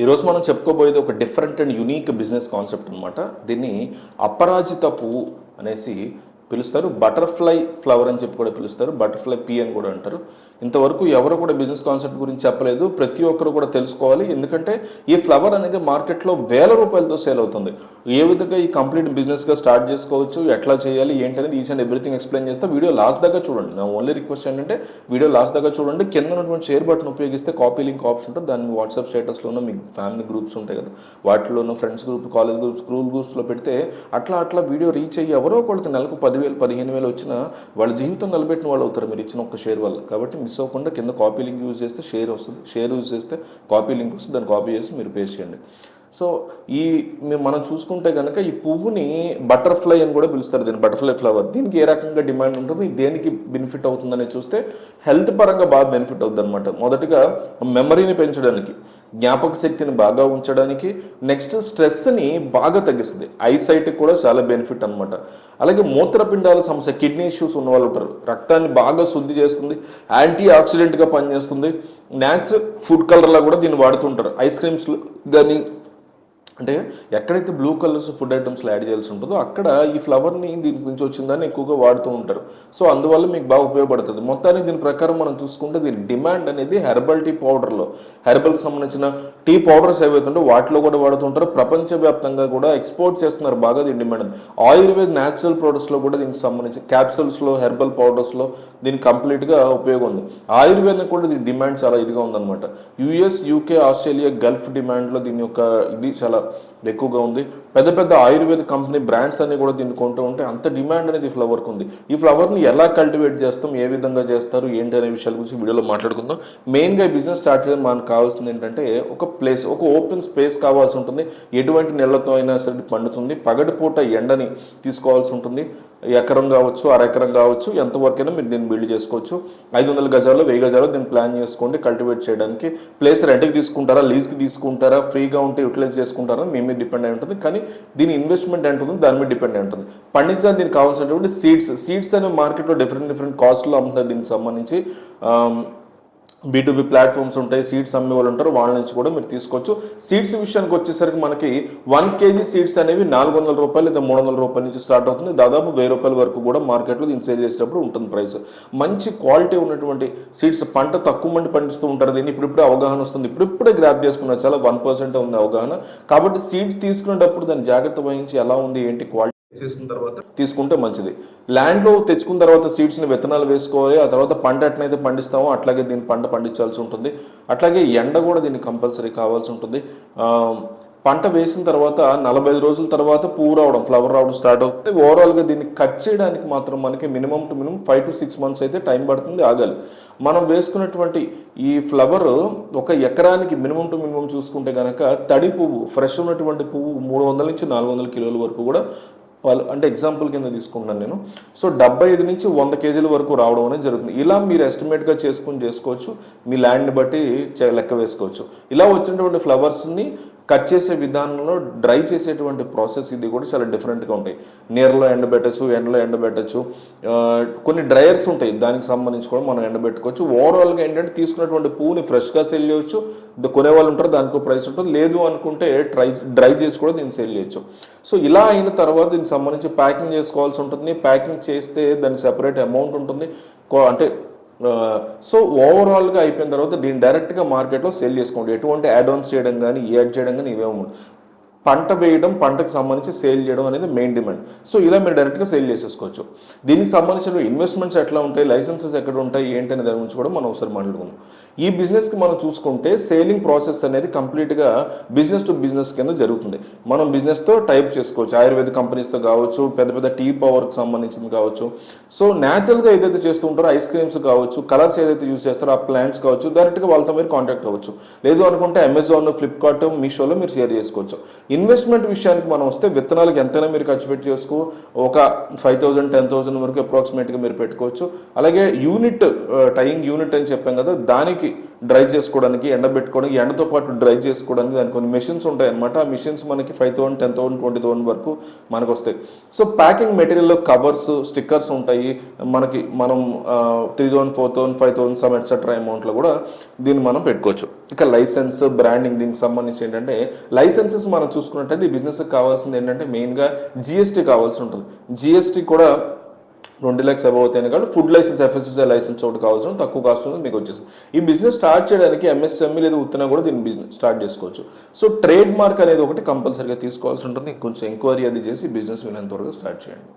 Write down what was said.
ఈరోజు మనం చెప్పుకోబోయేది ఒక different and unique business concept అనమాట దీన్ని అపరాజిత పువ్వు అనేసి పిలుస్తారు. బటర్ఫ్లై ఫ్లవర్ అని చెప్పి కూడా పిలుస్తారు. బటర్ఫ్లై పీ అని కూడా అంటారు. ఇంతవరకు ఎవరు కూడా బిజినెస్ కాన్సెప్ట్ గురించి చెప్పలేదు. ప్రతి ఒక్కరు కూడా తెలుసుకోవాలి. ఎందుకంటే ఈ ఫ్లవర్ అనేది మార్కెట్లో వేల రూపాయలతో సేల్ అవుతుంది. ఏ విధంగా ఈ కంప్లీట్ బిజినెస్గా స్టార్ట్ చేసుకోవచ్చు ఎట్లా చేయాలి ఏంటి అనేది ఈచ్ అండ్ ఎవ్రీథింగ్ ఎక్స్ప్లెయిన్ చేస్తే. వీడియో లాస్ట్ దాకా చూడండి. నా ఓన్లీ రిక్వెస్ట్ ఏంటంటే వీడియో లాస్ట్ దాకా చూడండి. కింద ఉన్నటువంటి షేర్ బటన్ ఉపయోగిస్తే కాపీ లింక్ ఆప్షన్ ఉంటుంది. దాన్ని వాట్సాప్ స్టేటస్లోనూ మీ ఫ్యామిలీ గ్రూప్స్ ఉంటాయి కదా. వాటిలోనూ friends group college group school గ్రూప్స్లో పెడితే అట్లా అట్లా వీడియో రీచ్ అయ్యి ఎవరో ఒకరికి నెలకు పది వేలు పదిహేను వేలు వచ్చినా వాళ్ళ జీవితం నిలబెట్టిన వాళ్ళు అవుతారు మీరు ఇచ్చిన ఒక్క షేర్ వల్ల. కాబట్టి మిస్ అవ్వకుండా కింద కాపీ లింక్ యూజ్ చేస్తే షేర్ వస్తుంది. షేర్ యూజ్ చేస్తే కాపీ లింక్ వస్తుంది. దాన్ని కాపీ చేసి మీరు పేస్ట్ చేయండి. సో ఈ మనం చూసుకుంటే కనుక ఈ పువ్వుని బటర్ఫ్లై అని కూడా పిలుస్తారు దీన్ని బటర్ఫ్లై ఫ్లవర్ దీనికి ఏ రకంగా డిమాండ్ ఉంటుంది? దేనికి బెనిఫిట్ అవుతుందని చూస్తే హెల్త్ పరంగా బాగా బెనిఫిట్ అవుతుంది అనమాట మొదటిగా మెమరీని పెంచడానికి. జ్ఞాపక శక్తిని బాగా ఉంచడానికి నెక్స్ట్ స్ట్రెస్ని బాగా తగ్గిస్తుంది. ఐసైట్కి కూడా చాలా బెనిఫిట్ అనమాట అలాగే మూత్రపిండాల సమస్య కిడ్నీ ఇష్యూస్ ఉన్న వాళ్ళు ఉంటారు. రక్తాన్ని బాగా శుద్ధి చేస్తుంది యాంటీ ఆక్సిడెంట్గా పనిచేస్తుంది. న్యాచురల్ ఫుడ్ కలర్లా కూడా దీన్ని వాడుతుంటారు. ఐస్ క్రీమ్స్ కానీ అంటే ఎక్కడైతే బ్లూ కలర్స్ ఫుడ్ ఐటమ్స్లో యాడ్ చేయాల్సి ఉంటుందో అక్కడ ఈ ఫ్లవర్ని దీని నుంచి వచ్చిందని ఎక్కువగా వాడుతూ ఉంటారు. సో అందువల్ల మీకు బాగా ఉపయోగపడుతుంది. మొత్తానికి దీని ప్రకారం మనం చూసుకుంటే దీని డిమాండ్ అనేది హెర్బల్ టీ పౌడర్లో హెర్బల్కి సంబంధించిన టీ పౌడర్స్ ఏవైతుంటే వాటిలో కూడా వాడుతుంటారు ప్రపంచవ్యాప్తంగా కూడా ఎక్స్పోర్ట్ చేస్తున్నారు బాగా దీని డిమాండ్ ఆయుర్వేద న్యాచురల్ ప్రొడక్ట్స్లో కూడా దీనికి సంబంధించి క్యాప్సూల్స్లో హెర్బల్ పౌడర్స్లో దీనికి కంప్లీట్గా ఉపయోగం ఉంది. ఆయుర్వేదం కూడా దీని డిమాండ్ చాలా ఇదిగా ఉందన్నమాట. యుఎస్ యూకే ఆస్ట్రేలియా గల్ఫ్ డిమాండ్లో దీని యొక్క ఇది చాలా ఎక్కువగా ఉంది. పెద్ద పెద్ద ఆయుర్వేద కంపెనీ బ్రాండ్స్ అన్ని కూడా దీన్ని కొంటూ ఉంటే అంత డిమాండ్ అనేది ఈ ఫ్లవర్కి ఉంది. ఈ ఫ్లవర్ని ఎలా కల్టివేట్ చేస్తాం ఏ విధంగా చేస్తారు ఏంటి అనే విషయాల గురించి వీడియోలో మాట్లాడుకుందాం. మెయిన్గా బిజినెస్ స్టార్ట్ చేయడం మనకు కావాల్సింది ఏంటంటే ఒక ప్లేస్ ఒక ఓపెన్ స్పేస్ కావాల్సి ఉంటుంది. ఎటువంటి నెలతో అయినా సరే పండుతుంది. పగటిపూట ఎండని తీసుకోవాల్సి ఉంటుంది. ఎకరం కావచ్చు అర ఎకరం కావచ్చు ఎంతవరకైనా మీరు దీన్ని బిల్డ్ చేసుకోవచ్చు. ఐదు వందల గజాలు వెయ్యి గజాలు దీన్ని ప్లాన్ చేసుకోండి కల్టివేట్ చేయడానికి. ప్లేస్ రెంట్కి తీసుకుంటారా లీజ్కి తీసుకుంటారా ఫ్రీగా ఉంటే యూటిలైజ్ చేసుకుంటారా మీ మీద డిపెండ్ అయి ఉంటుంది. కానీ దీని ఇన్వెస్ట్మెంట్ ఎంత ఉంటుంది దాని మీద డిపెండ్ అయి ఉంటుంది. పండించడానికి దీనికి కావాల్సినటువంటి సీడ్స్ సీడ్స్ అనే మార్కెట్లో డిఫరెంట్ డిఫరెంట్ కాస్ట్లో అమ్ముతారు దీనికి సంబంధించి. బీ ప్లాట్ఫామ్స్ ఉంటాయి సీడ్స్ అమ్మే వాళ్ళు ఉంటారు వాళ్ళ నుంచి కూడా మీరు తీసుకోవచ్చు. సీడ్స్ విషయానికి వచ్చేసరికి మనకి వన్ కేజీ సీడ్స్ అనేవి నాలుగు వందల రూపాయలు లేదా మూడు వందల రూపాయల నుంచి స్టార్ట్ అవుతుంది. దాదాపు వెయ్యి రూపాయల వరకు కూడా మార్కెట్లో దీన్ని సేల్ చేసేటప్పుడు ఉంటుంది ప్రైస్. మంచి క్వాలిటీ ఉన్నటువంటి సీడ్స్ పంట తక్కువ మంది పండిస్తూ ఉంటారు. దీన్ని ఇప్పుడిప్పుడే అవగాహన వస్తుంది. ఇప్పుడిప్పుడే గ్రాప్ చేసుకున్న చాలా వన్ పర్సెంట్ ఉంది అవగాహన. కాబట్టి సీడ్స్ తీసుకునేటప్పుడు దాని జాగ్రత్త వహించి ఎలా ఉంది ఏంటి క్వాలిటీ చేసుకున్న తర్వాత తీసుకుంటే మంచిది. ల్యాండ్లో తెచ్చుకున్న తర్వాత సీడ్స్ని విత్తనాలు వేసుకోవాలి ఆ తర్వాత పంట ఎట్లయితే పండిస్తామో అట్లాగే దీని పంట పండించాల్సి ఉంటుంది. అట్లాగే ఎండ కూడా దీనికి కంపల్సరీ కావాల్సి ఉంటుంది. పంట వేసిన తర్వాత నలభై ఐదు రోజుల తర్వాత పువ్వు రావడం ఫ్లవర్ రావడం స్టార్ట్ అవుతుంది. ఓవరాల్గా దీన్ని కట్ చేయడానికి మాత్రం మనకి minimum to minimum five to six months అయితే టైం పడుతుంది ఆగాలి. మనం వేసుకున్నటువంటి ఈ ఫ్లవర్ ఒక ఎకరానికి మినిమం టు మినిమం చూసుకుంటే కనుక తడి పువ్వు ఫ్రెష్ ఉన్నటువంటి పువ్వు మూడు వందల నుంచి నాలుగు వందల కిలోల వరకు కూడా పలు అంటే ఎగ్జాంపుల్ కింద తీసుకుంటున్నాను నేను. సో డెబ్బై ఐదు నుంచి వంద కేజీల వరకు రావడం అనేది జరుగుతుంది. ఇలా మీరు ఎస్టిమేట్గా చేసుకుని చేసుకోవచ్చు. మీ ల్యాండ్ని బట్టి లెక్క వేసుకోవచ్చు. ఇలా వచ్చినటువంటి ఫ్లవర్స్ని కట్ చేసే విధానంలో డ్రై చేసేటువంటి ప్రాసెస్ ఇది కూడా చాలా డిఫరెంట్గా ఉంటాయి. నీరులో ఎండబెట్టచ్చు ఎండలో ఎండబెట్టచ్చు. కొన్ని డ్రయర్స్ ఉంటాయి. దానికి సంబంధించి కూడా మనం ఎండబెట్టుకోవచ్చు. ఓవరాల్గా ఏంటంటే తీసుకున్నటువంటి పువ్వుని ఫ్రెష్గా సెల్ చేయొచ్చు. కొనే వాళ్ళు ఉంటారు దానికి ప్రైస్ ఉంటుంది. లేదు అనుకుంటే ట్రై డ్రై చేసి కూడా దీన్ని సెల్ చేయొచ్చు. సో ఇలా అయిన తర్వాత దీనికి సంబంధించి ప్యాకింగ్ చేసుకోవాల్సి ఉంటుంది. ప్యాకింగ్ చేస్తే దానికి సెపరేట్ అమౌంట్ ఉంటుంది. అంటే సో ఓవరాల్గా అయిపోయిన తర్వాత దీన్ని డైరెక్ట్గా మార్కెట్లో సేల్ చేసుకోండి. ఎటువంటి యాడ్ ఆన్స్ చేయడం కానీ యాడ్ చేయడం కానీ ఇవేమో పంట వేయడం పంటకు సంబంధించి సేల్ చేయడం అనేది మెయిన్ డిమాండ్ సో ఇలా మీరు డైరెక్ట్గా సేల్ చేసేసుకోవచ్చు. దీనికి సంబంధించిన ఇన్వెస్ట్మెంట్స్ ఎట్లా ఉంటాయి లైసెన్సెస్ ఎక్కడ ఉంటాయి ఏంటి అనే దాని గురించి కూడా మనం ఒకసారి మాట్లాడుకుందాం. ఈ బిజినెస్కి మనం చూసుకుంటే సేలింగ్ ప్రాసెస్ అనేది కంప్లీట్గా బిజినెస్ టు బిజినెస్ కింద జరుగుతుంది. మనం బిజినెస్తో టైప్ చేసుకోవచ్చు. ఆయుర్వేద కంపెనీస్తో కావచ్చు పెద్ద పెద్ద టీ పవర్కి సంబంధించింది కావచ్చు. సో న్యాచురల్గా ఏదైతే చేస్తూ ఉంటారో ఐస్ క్రీమ్స్ కావచ్చు కలర్స్ ఏదైతే యూస్ చేస్తారో ఆ ప్లాంట్స్ కావచ్చు డైరెక్ట్గా వాళ్ళతో మీరు కాంటాక్ట్ అవ్వచ్చు. లేదు అనుకుంటే అమెజాన్ ఫ్లిప్కార్ట్ మీషోలో మీరు షేర్ చేసుకోవచ్చు. ఇన్వెస్ట్మెంట్ విషయానికి మనం వస్తే విత్తనాలకు ఎంతైనా మీరు ఖర్చు పెట్టి చేసుకో. ఒక ఫైవ్ థౌసండ్ టెన్ థౌసండ్ వరకు అప్రాక్సిమేట్గా మీరు పెట్టుకోవచ్చు. అలాగే యూనిట్ టైయింగ్ యూనిట్ అని చెప్పాం కదా దానికి డ్రై చేసుకోవడానికి ఎండబెట్టుకోవడానికి ఎండతో పాటు డ్రై చేసుకోవడానికి దానికి కొన్ని మెషిన్స్ ఉంటాయి అనమాట ఆ మిషన్స్ మనకి five thousand ten thousand twenty thousand వరకు మనకు వస్తాయి సో ప్యాకింగ్ మెటీరియల్లో కవర్స్ స్టిక్కర్స్ ఉంటాయి. మనకి మనం three thousand four thousand five thousand some etcetera అమౌంట్లో కూడా దీన్ని మనం పెట్టుకోవచ్చు. ఇక లైసెన్స్ బ్రాండింగ్ దీనికి సంబంధించి ఏంటంటే లైసెన్సెస్ మనం చూసుకున్నట్టయితే ఈ బిజినెస్కి కావాల్సింది ఏంటంటే మెయిన్గా జిఎస్టీ కావాల్సి ఉంటుంది. జిఎస్టీ కూడా రెండు ల్యాక్స్ అబౌవ్ అవుతాయి కాబట్టి ఫుడ్ లైసెన్స్ ఎఫ్ఎస్ఎస్ఐ లైసెన్స్ ఒకటి కావాల్సిన తక్కువ కాస్ట్ ఉంది మీకు వచ్చేస్తుంది. ఈ బిజినెస్ స్టార్ట్ చేయడానికి ఎంఎస్ఎంఈ లేదా ఉత్తన కూడా దీన్ని బిజినెస్ స్టార్ట్ చేసుకోవచ్చు. సో ట్రేడ్ మార్క్ అనేది ఒకటి కంపల్సరీగా తీసుకోవాల్సి ఉంటుంది. కొంచెం ఎంక్వైరీ అది చేసి బిజినెస్ వీలైనంత వరకు స్టార్ట్ చేయండి.